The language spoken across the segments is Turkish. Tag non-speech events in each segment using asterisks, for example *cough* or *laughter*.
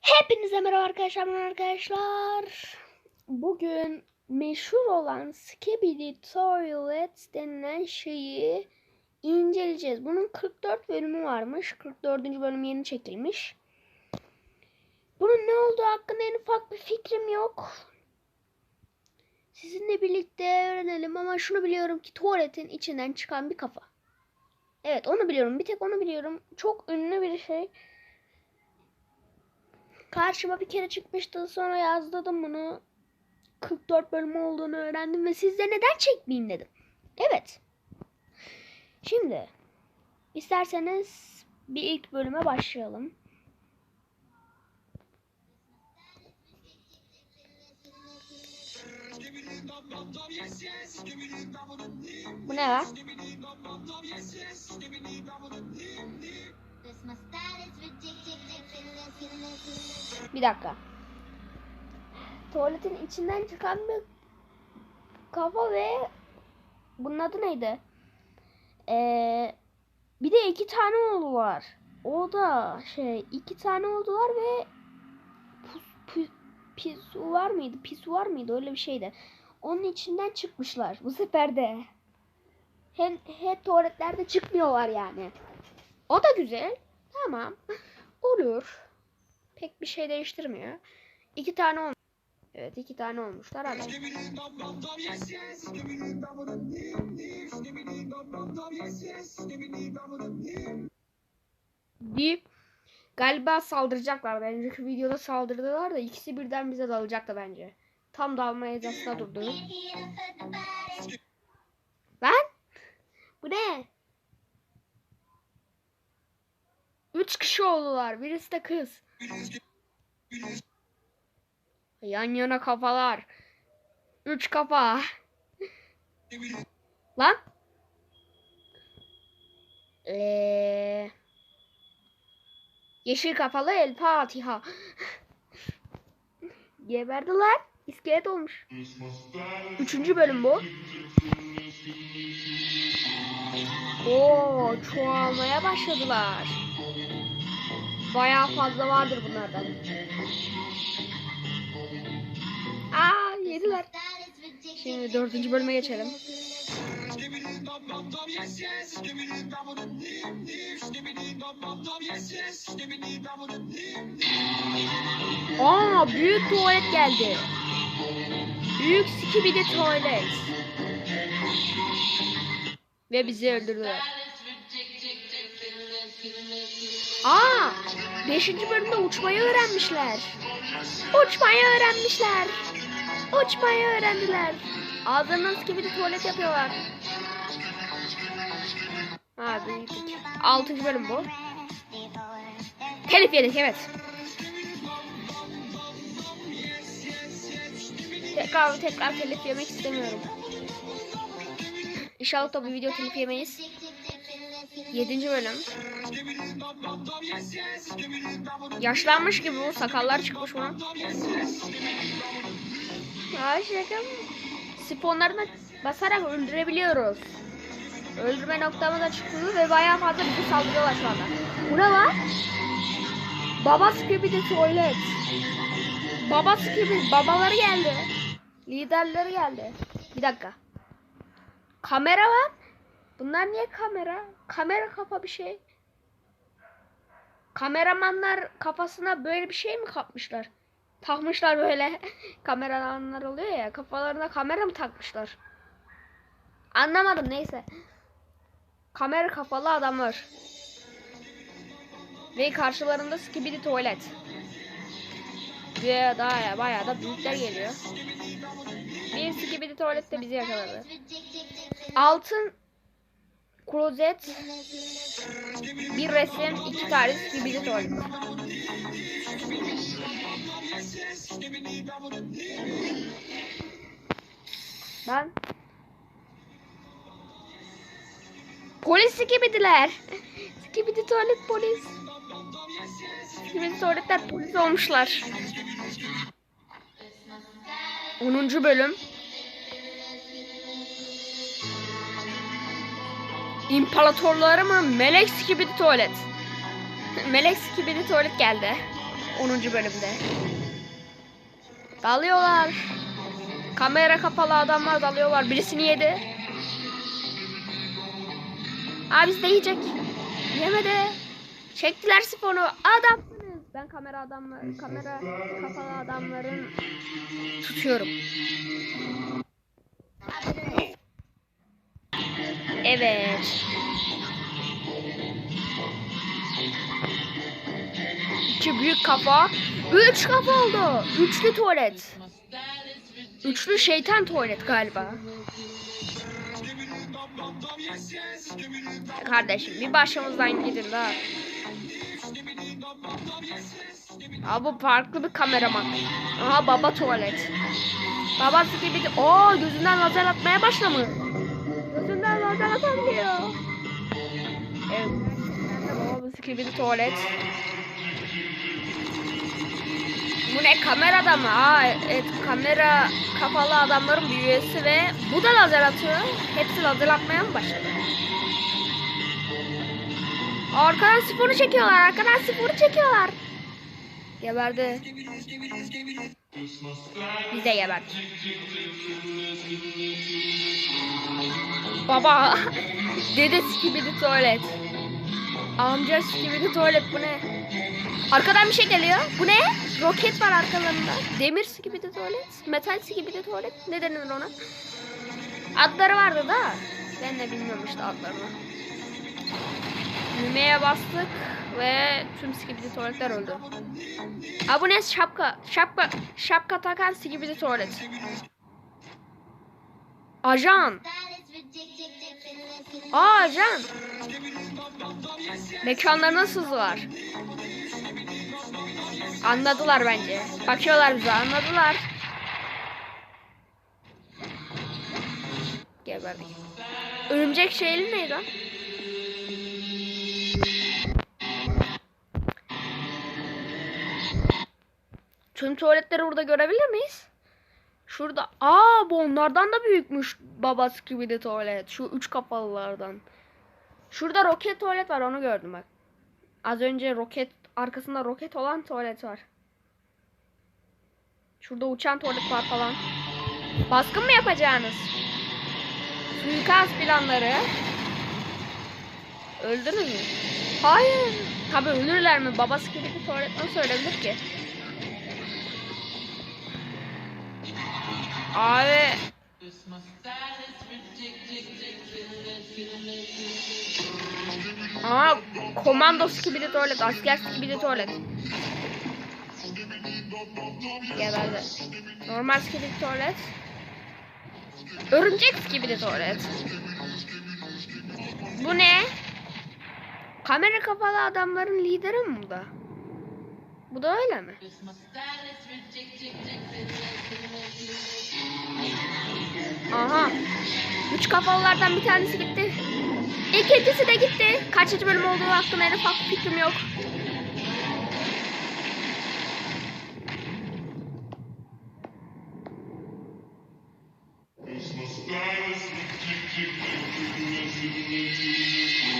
Hepinize merhaba arkadaşlar arkadaşlar. Bugün meşhur olan Skibidi Toilet denilen şeyi inceleyeceğiz. Bunun 44 bölümü varmış. 44. bölüm yeni çekilmiş. Bunun ne olduğu hakkında en ufak bir fikrim yok. Sizinle birlikte öğrenelim ama şunu biliyorum ki tuvaletin içinden çıkan bir kafa. Evet onu biliyorum. Bir tek onu biliyorum. Çok ünlü bir şey. Karşıma bir kere çıkmıştı. Sonra yazdım bunu. 44 bölüm olduğunu öğrendim ve sizde neden çekmeyeyim dedim. Evet. Şimdi isterseniz bir ilk bölüme başlayalım. Bu ne lan? Bir dakika. Tuvaletin içinden çıkan bir kafa ve bunun adı neydi? Ee, bir de iki tane oldular. O da şey iki tane oldular ve pus, pus, pisu var mıydı? Pisu var mıydı? Öyle bir şeydi. Onun içinden çıkmışlar bu sefer de. Hem, hem tuvaletlerde çıkmıyorlar yani. O da güzel. Tamam. Olur. Pek bir şey değiştirmiyor. İki tane olmuş. Evet iki tane olmuşlar hadi. Deyip galiba saldıracaklar. bence. Videoda saldırdılar da ikisi birden bize dalacaktı bence. Tam dalma hizasında durdu. Lan? Bu ne? Üç kişi oldular. Birisi de kız. Yan yana kafalar. Üç kafa. Lan? Eee... Yeşil kafalı El Fatiha. Geberdiler. İskelet olmuş. Üçüncü bölüm bu. Oo, çoğalmaya başladılar. Bayağı fazla vardır bunlardan. Aa, yediler. Şimdi dördüncü bölüme geçelim. Aa, büyük tuvalet geldi. Büyük skibidi tuvalet. Ve bizi öldürdüler. Aa, 5. bölümde uçmayı öğrenmişler. Uçmayı öğrenmişler. Uçmayı öğrendiler. Ağzından skibidi tuvalet yapıyorlar. Ha, büyüdük. 6. bölüm bu. Telif yedik evet. Tekrar tekrar telif yemek istemiyorum. İnşallah da bu video telif yemeyiz. 7. bölüm. Yaşlanmış gibi bu. Sakallar çıkmış buna. Ya şaka mı? Sifonlarına basarak öldürebiliyoruz. Öldürme noktamıza çıktı ve bayağı fazla bizi saldırıyorlar şu anda. Bu ne lan? Baba gibi de tuvalet. Baba gibi babaları geldi. Liderleri geldi. Bir dakika. Kamera var. Bunlar niye kamera? Kamera kafa bir şey. Kameramanlar kafasına böyle bir şey mi kapmışlar? Takmışlar böyle. *laughs* Kameramanlar oluyor ya. Kafalarına kamera mı takmışlar? Anlamadım neyse. Kamera kafalı adamlar. Ve karşılarında skibidi tuvalet. Ve daha bayağı da büyükler geliyor. Bir skibidi tuvalet de bizi yakaladı. Altın klozet, bir resim, iki tane skibidi tuvalet. Ben Polis skibidiler. Skibidi *laughs* tuvalet polis. Skibidi tuvaletler polis olmuşlar. 10. bölüm. İmparatorları mı? Melek skibidi tuvalet. *laughs* Melek skibidi tuvalet geldi. 10. bölümde. Dalıyorlar. Kamera kapalı adamlar dalıyorlar. Birisini yedi. Abisi de yiyecek. Yemedi. Çektiler sifonu. Adamsınız. Ben kamera adamlar, kamera kapalı adamların tutuyorum. Evet. İki büyük kafa. Üç kafa oldu. Üçlü tuvalet. Üçlü şeytan tuvalet galiba. Kardeşim bir başımızdan gidin daha. Aa bu farklı bir kameraman. Aha baba tuvalet. Babası gibi de... Oo gözünden lazer atmaya başlamış. Lazer atabiliyor. Evet. De tuvalet. Bu ne kamerada mı? Aa evet kamera kapalı adamların bir üyesi ve bu da lazer atıyor. Hepsi lazer atmaya mı başladı? Arkadan sporu çekiyorlar. Arkadan sporu çekiyorlar. Geberdi. Biz de geberdik. Baba. *laughs* Dede skibidi tuvalet. Amca skibidi tuvalet bu ne? Arkadan bir şey geliyor. Bu ne? Roket var arkalarında. Demir skibidi tuvalet. Metal skibidi tuvalet. Ne denir ona? Adları vardı da. Ben de bilmiyorum işte adlarını. Düğmeye bastık ve tüm skibidi tuvaletler öldü. Aa bu ne? Şapka. Şapka. Şapka takan skibidi tuvalet. Ajan. Aa ajan. Mekanlarına sızdılar. Anladılar bence. Bakıyorlar bize anladılar. Geberdik. Örümcek şeyli neydi lan? Tüm tuvaletleri burada görebilir miyiz? Şurada. Aa bu onlardan da büyükmüş babası gibi de tuvalet. Şu üç kapalılardan. Şurada roket tuvalet var onu gördüm bak. Az önce roket arkasında roket olan tuvalet var. Şurada uçan tuvalet var falan. Baskın mı yapacağınız? Suikast planları. Öldünüz mü? Hayır. Tabi ölürler mi? Babası bir tuvalet nasıl ölebilir ki? Abi. Aa, komandos gibi de tuvalet, asker gibi de tuvalet. Geberdi. Normal gibi de tuvalet. Örümcek gibi de tuvalet. Bu ne? Kamera kapalı adamların lideri mi bu da? Bu da öyle mi? Aha. Üç kafalılardan bir tanesi gitti. İkincisi de gitti. Kaçıncı bölüm olduğu hakkında en ufak fikrim yok.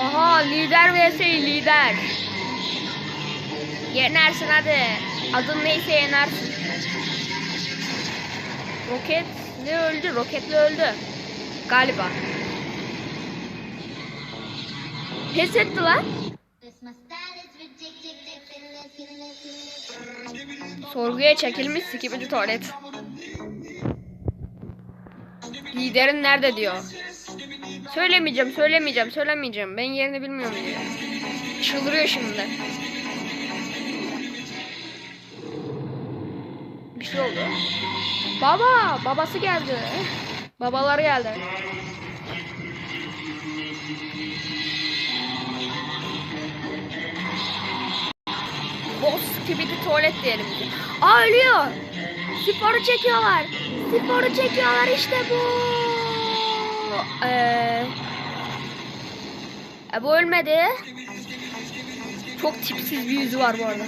Aha lider vs lider. Yenersin hadi. Adın neyse yenersin. Roketli öldü. Roketli öldü. Galiba. Pes etti lan. Sorguya çekilmiş sikibidi tuvalet. Liderin nerede diyor. Söylemeyeceğim, söylemeyeceğim, söylemeyeceğim. Ben yerini bilmiyorum diyor. Çıldırıyor şimdi. Bir şey oldu. Baba, babası geldi. Babaları geldi. Boss gibi bir tuvalet diyelim. Aa ölüyor. Sporu çekiyorlar. Sporu çekiyorlar işte bu. Ee, e, bu ölmedi. Çok tipsiz bir yüzü var bu arada.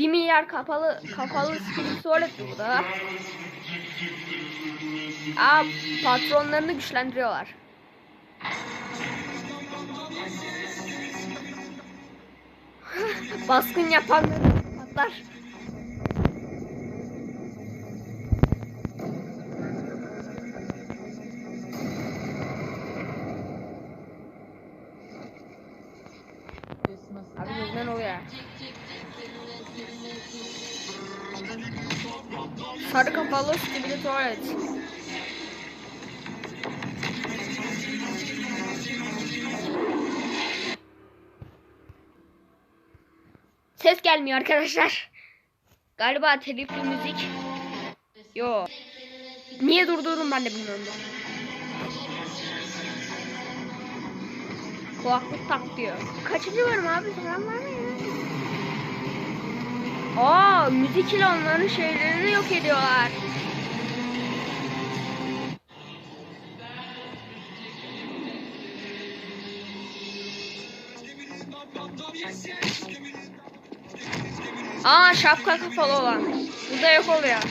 Bir milyar kapalı kapalı skili tuvalet bu da. Aa, patronlarını güçlendiriyorlar. *laughs* Baskın yapanları patlar. Ses gelmiyor arkadaşlar. Galiba telifli müzik. Yo. Niye durdurum ben de bilmiyorum. Kulaklık tak diyor. Kaçıncı bölüm abi falan var mı ya? Aa müzik ile onların şeylerini yok ediyorlar. Aa şapka kapalı olan. Burada yok oluyor.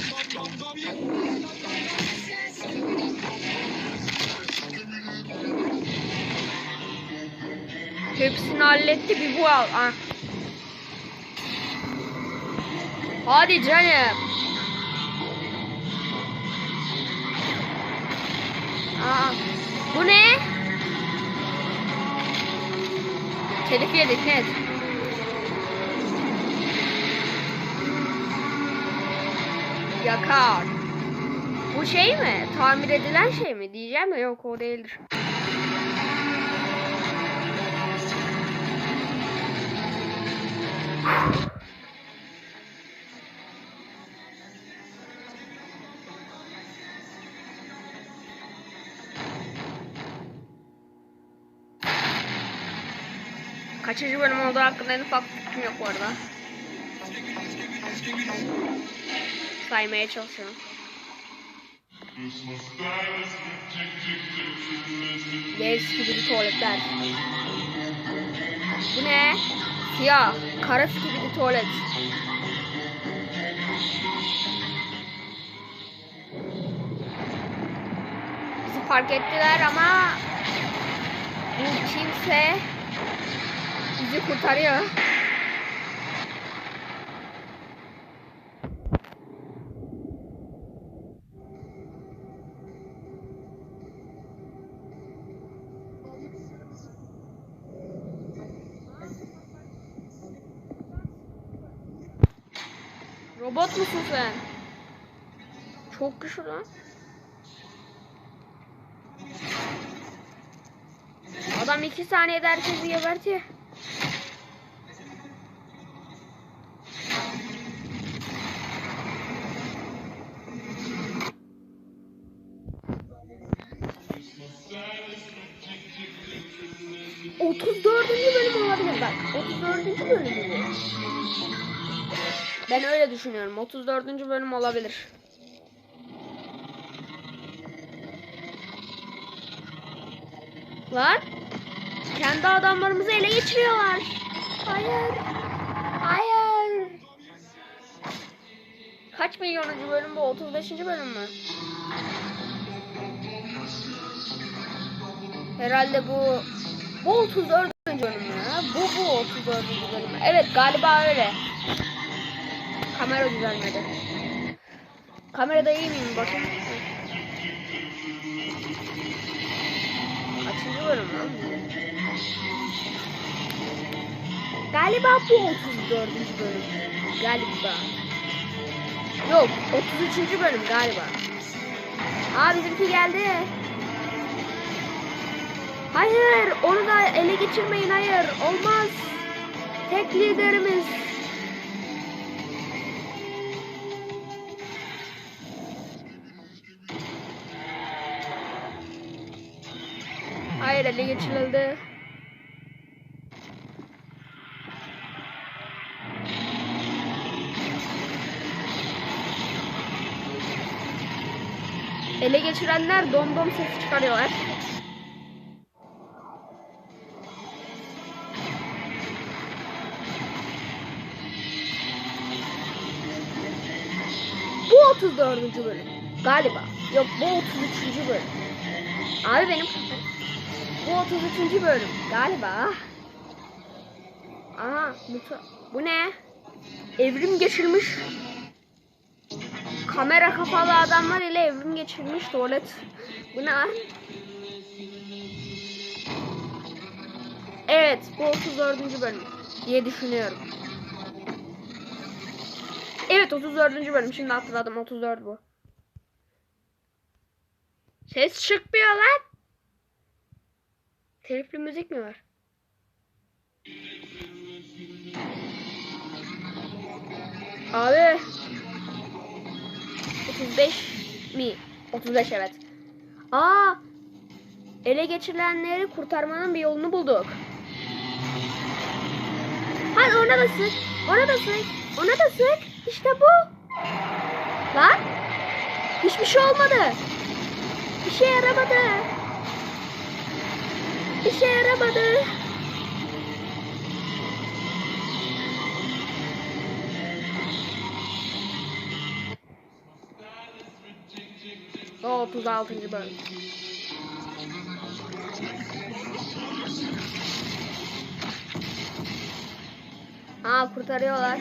Hepsini halletti bir bu al. Ah. Hadi canım. Aa, bu ne? Telif yedik net. Yakar. Bu şey mi? Tamir edilen şey mi? Diyeceğim de yok o değildir. Kaçıncı bölüm olduğu hakkında en ufak fikrim yok bu arada. Saymaya çalışıyorum. Dev gibi tuvaletler. Bu ne? Siyah. Kara gibi tuvalet. Bizi fark ettiler ama bu kimse bizi kurtarıyor. Çok güçlü lan. Adam iki saniyede herkesi gebertiyor. Otuz dördüncü bölüm olabilir bak. Otuz dördüncü bölüm. Ben öyle düşünüyorum. 34. bölüm olabilir. Lan kendi adamlarımızı ele geçiriyorlar. Hayır. Hayır. Kaç milyonuncu bölüm bu? 35. bölüm mü? Herhalde bu bu 34. bölüm mü? Bu bu 34. bölüm. Evet galiba öyle. Kamera düzelmedi. Kamerada iyi miyim bakın. Bu? Galiba bu 34. bölüm. Galiba. Yok 33. bölüm galiba. Aa bizimki geldi. Hayır onu da ele geçirmeyin hayır olmaz. Tek liderimiz. Ele geçirildi. Ele geçirenler domdom sesi çıkarıyorlar. Bu 34. bölüm. Galiba. Yok bu 33. bölüm. Abi benim bu 33. bölüm galiba. Aha bu, bu ne? evrim geçirmiş kamera kafalı adamlar ile evrim geçirmiş tuvalet. Bu ne? Evet bu 34. bölüm diye düşünüyorum. Evet 34. bölüm şimdi hatırladım 34 bu. Ses çıkmıyor lan. Telifli müzik mi var? Abi 35 mi? 35 evet. Aa! Ele geçirilenleri kurtarmanın bir yolunu bulduk. Hadi ona da sık. Ona da sık. Ona da sık. İşte bu. Lan. Hiçbir şey olmadı. Bir şey yaramadı. Bir şey yaramadı. O 36. bölüm. Aa kurtarıyorlar.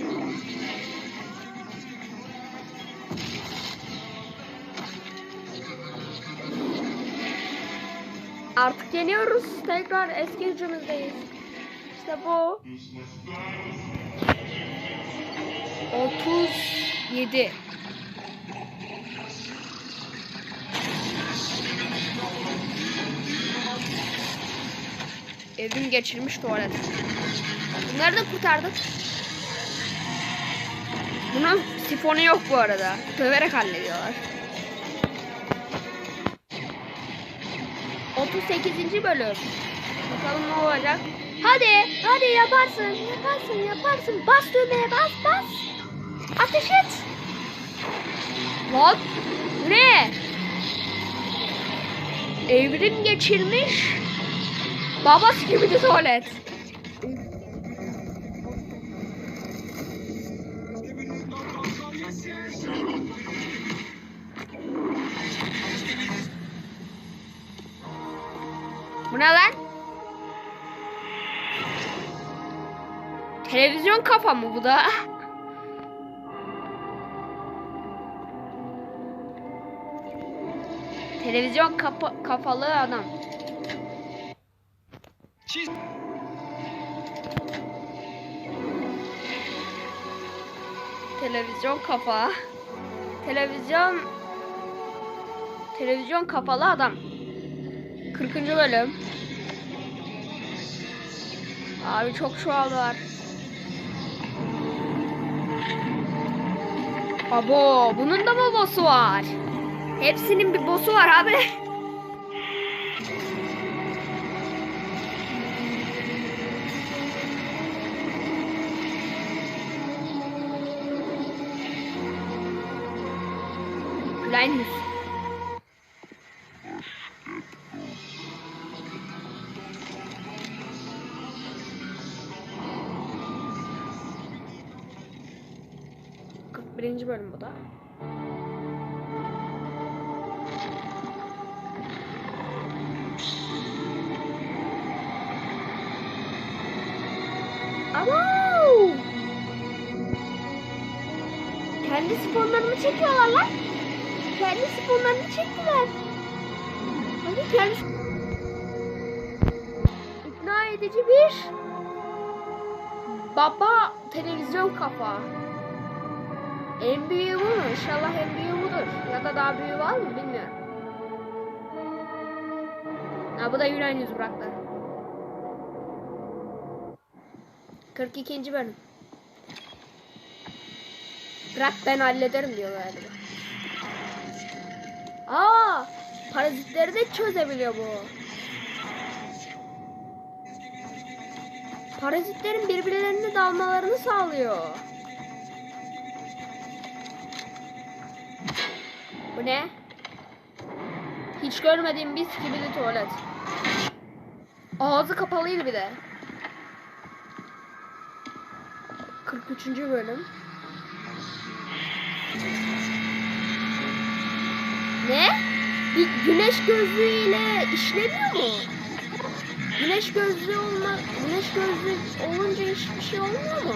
Artık yeniyoruz. Tekrar eski gücümüzdeyiz. İşte bu. 37. Evrim geçirmiş tuvalet. Bunları da kurtardık. Bunun sifonu yok bu arada. Döverek hallediyorlar. 38. bölüm. Bakalım ne olacak. Hadi, hadi yaparsın, yaparsın, yaparsın. Bas düğmeye, bas, bas. Ateş et. Lan, ne? Evrim geçirmiş. Babası gibi de tuvalet. Bu ne lan? Televizyon kafa mı bu da? Televizyon kapa- kafalı adam. Çiz. Televizyon kafa. Televizyon Televizyon kapalı adam. 40. bölüm. Abi çok çuval var. Abo bunun da mı boss'u var? Hepsinin bir boss'u var abi. Klein 6. bölüm bu da. Ama kendi sponlarımı çekiyorlar lan. Kendi sponlarını çektiler. Hadi kendi ikna edici bir baba televizyon kafa. En büyüğü bu mu? İnşallah en büyüğü budur. Ya da daha büyüğü var mı bilmiyorum. Ha bu da Yunan yüz bıraktı. 42. bölüm. Bırak ben hallederim diyor galiba. Aa, parazitleri de çözebiliyor bu. Parazitlerin birbirlerine dalmalarını sağlıyor. Bu ne? Hiç görmediğim bis gibi tuvalet. Ağzı kapalıydı bir de. 43. bölüm. Ne? Bir güneş gözlüğüyle işlemiyor mu? Güneş gözlüğü olma, güneş gözlüğü olunca hiçbir şey olmuyor mu?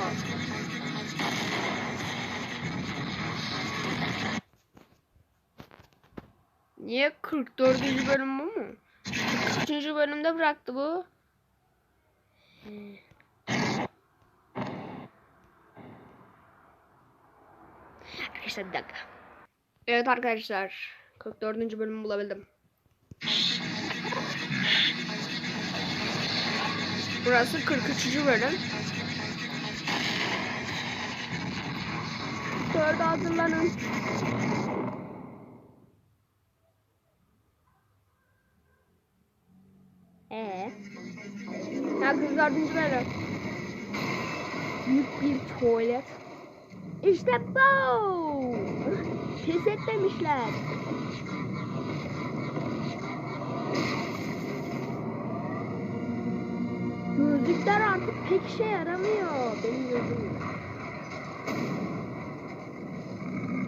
Niye 44. bölüm bu mu? 43. bölümde bıraktı bu. Arkadaşlar bir dakika. Evet arkadaşlar. 44. bölümü bulabildim. Burası 43. bölüm. Dörde hazırlanın. Ee? Ha 44. bölüm. Büyük bir tuvalet. İşte bu. *laughs* Pes etmemişler. Gözlükler artık pek işe yaramıyor. Benim gözüm.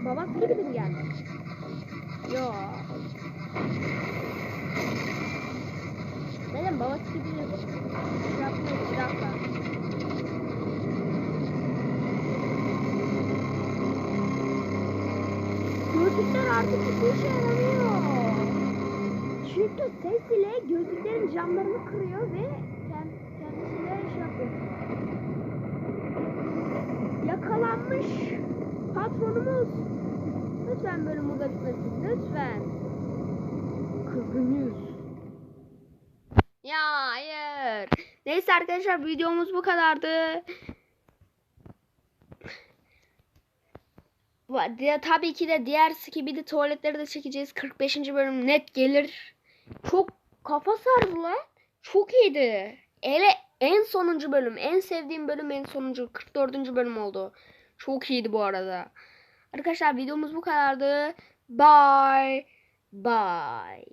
Baba gibi mi geldi? Yo. Benim babası gibi yapıyor. Yapmıyor bir. Gözlükler artık hiçbir işe yaramıyor. Çünkü ses ile gözlüklerin camlarını kırıyor ve kend- kendisine iş yapıyor. Yakalanmış patronumuz. Lütfen bölüm burada bitmesin. Lütfen. Kızgınız. Ya hayır. Neyse arkadaşlar videomuz bu kadardı. Tabii ki de diğer Skibidi tuvaletleri de çekeceğiz. 45. bölüm net gelir. Çok kafa sardı lan. Çok iyiydi. Ele en sonuncu bölüm. En sevdiğim bölüm en sonuncu. 44. bölüm oldu. Çok iyiydi bu arada. Arkadaşlar videomuz bu kadardı. Bye. Bye.